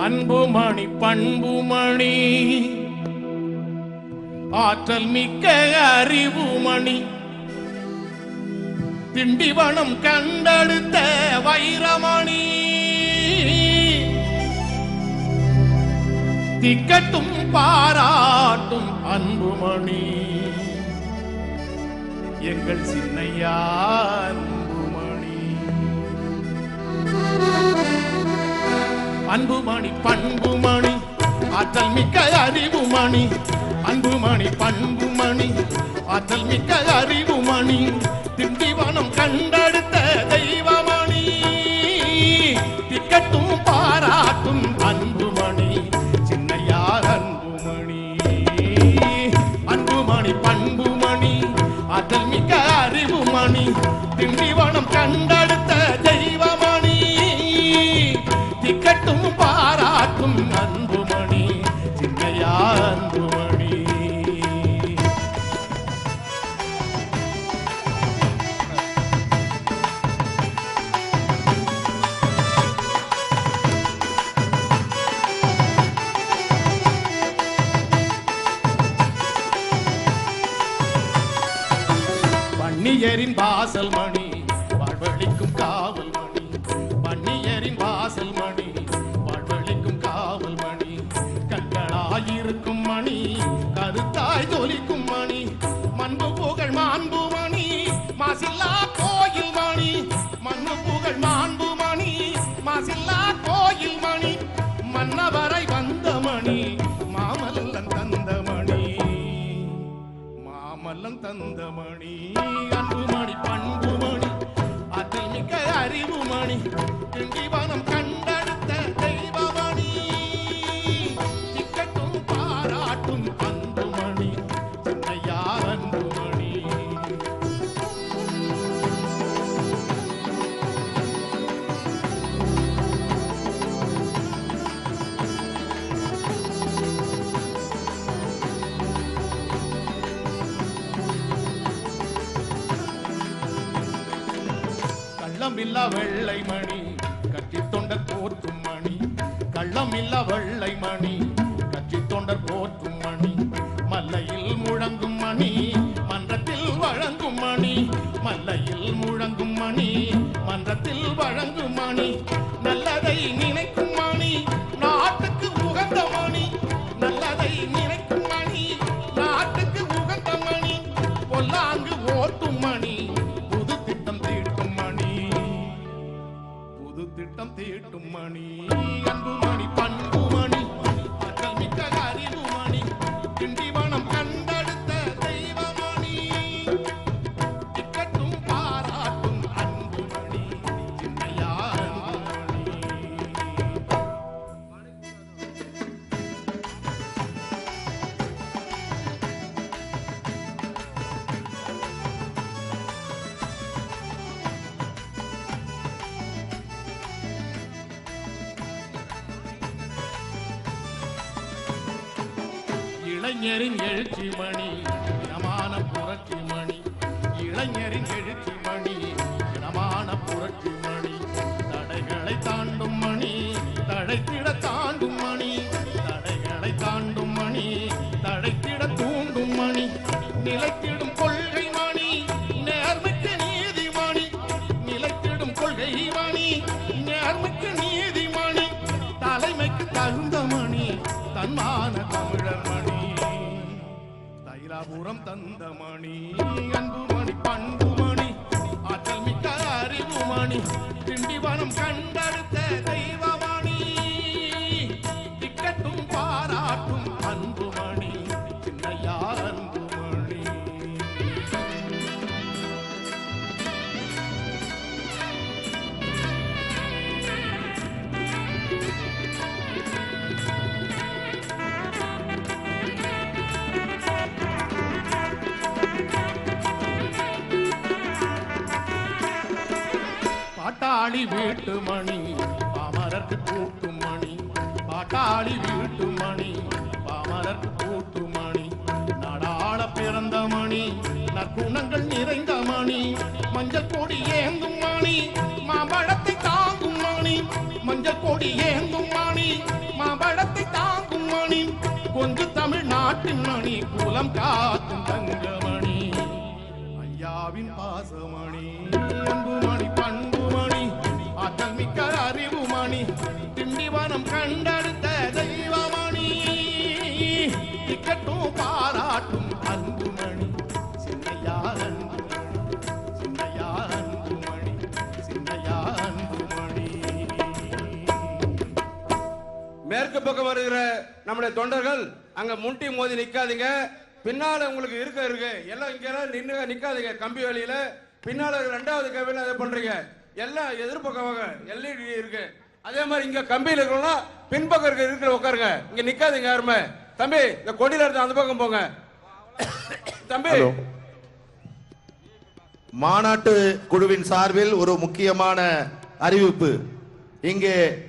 அன்புமணி பண்புமணி. ஆற்றல் மிக்க அறிவுமணி. திண்டிவனம் கண்டெடுத்த வைரமணி. திக்கட்டும் பாராட்டும் அன்புமணி. எங்கள் சின்னையா அன்புமணி. அன்புமணி பண்புமணி ஆற்றல் மிக்க அறிவுமணி. அன்புமணி பண்புமணி ஆற்றல் மிக்க அறிவுமணி. திண்டிவனம் கண்டெடுத்த தெய்வமணி. திக்கட்டும் பாராட்டும் அன்புமணி சின்னையார் அன்புமணி. அன்புமணி பண்புமணி ஆற்றல் மிக்க அறிவுமணி. திண்டிவனம் கண்ட வன்னியரின் வாசல் மணி வாழ்வழிக்கும் காவல் மணி வன்னியரின் வாசல் மணி வாழ்வழிக்கும் காவல் மணி கண்களாயிருக்கும் மணி கருத்தாய் தொலிக்கும் மணி. மண்பு புகழ் மாண்பு மணி மாசில்லா கோயில் மணி. மண்ணு புகழ் மாண்பு மணி மாசில்லா கோயில் மணி. மாமல்லம் தந்த மணி அன்புமணி பண்புமணி அதில் மிக்க அறிவுமணி. திண்டிவனம் கண்ட கள்ளமில்லா வெள்ளை மணி கட்சி தொண்டர் போற்றும் மணி. கள்ளமில்லா வெள்ளை மணி கட்சி தொண்டர் போற்றும் மணி. மல்லையில் முழங்கும் கூட்டம் திட்டம் தீட்டும் மணி. அன்பு மணி பண்ணு இளைஞரின் எழுச்சி மணி இனமான புரட்சி மணி இளைஞரின் எழுச்சி மணி இனமான புரட்சி மணி தடைகளை தாண்டும் மணி தடைத்திட தாண்டும் மணி. தடைகளை தாண்டும் மணி தடைத்திட தூண்டும் மணி. நிலைத்திடும் கொள்கை மணி நேர்மைக்கு நீதி மணி நிலைத்திடும் கொள்கை மணி நேர்மைக்கு தைலாபுரம் தந்த மணி அன்பு மணி பண்பு மணி ஆற்றல் மிக்க அறிவு மணி திண்டிவனம் கண்டெடுத்த தெய்வமணி. திக்கட்டும் பாராட்டும் அன்பு பாட்டாளி வீட்டு மணி பாமரர்க்கு கூட்டு மணி பாட்டாளி வீட்டு மணி பாமரர்க்கு கூட்டு மணி நடாள பிறந்த மணி நற்குணங்கள் நிறைந்த மணி மஞ்சள் கொடி ஏந்தும் மணி மாம்பழத்தை தாங்கும் மணி மஞ்சள் கொடி ஏந்தும் மணி மாம்பழத்தை தாங்கும் மணி கொஞ்சு தமிழ்நாட்டின் மணி குலம் காக்கும் தங்கமணி. ஐயாவின் பாசமணி அன்புமணி பண்பு ஆற்றல் மிக்க அறிவுமணி. திண்டிவனம் கண்டெடுத்த தெய்வமணி. திக்கட்டும் பாராட்டும் அன்புமணி. சின்னையா அன்புமணி. சின்னையா அன்புமணி. சின்னையா அன்புமணி மேற்கு பக்கம் வருகிற நம்முடைய தொண்டர்கள் அங்க முட்டி மோதி நிக்காதீங்க. பின்னால உங்களுக்கு இருக்க இருக்கு. எல்லாம் இங்க நின்று நிக்காதீங்க. கம்பி வழியில. பின்னால ரெண்டாவது கம்பியில அதை பண்றீங்க? எல்லாம் எதிர்பக்கம் வாங்க எல்இடி இருக்கு. அதே மாதிரி இங்க கம்பியில் இருக்கிறோம்னா பின்பக்கம் இருக்க இருக்கிற உட்காருங்க. இங்க நிக்காதீங்க யாருமே. தம்பி இந்த கொடியில இருந்து அந்த பக்கம் போங்க. தம்பி. மாநாட்டு குழுவின் சார்பில் ஒரு முக்கியமான அறிவிப்பு. இங்கே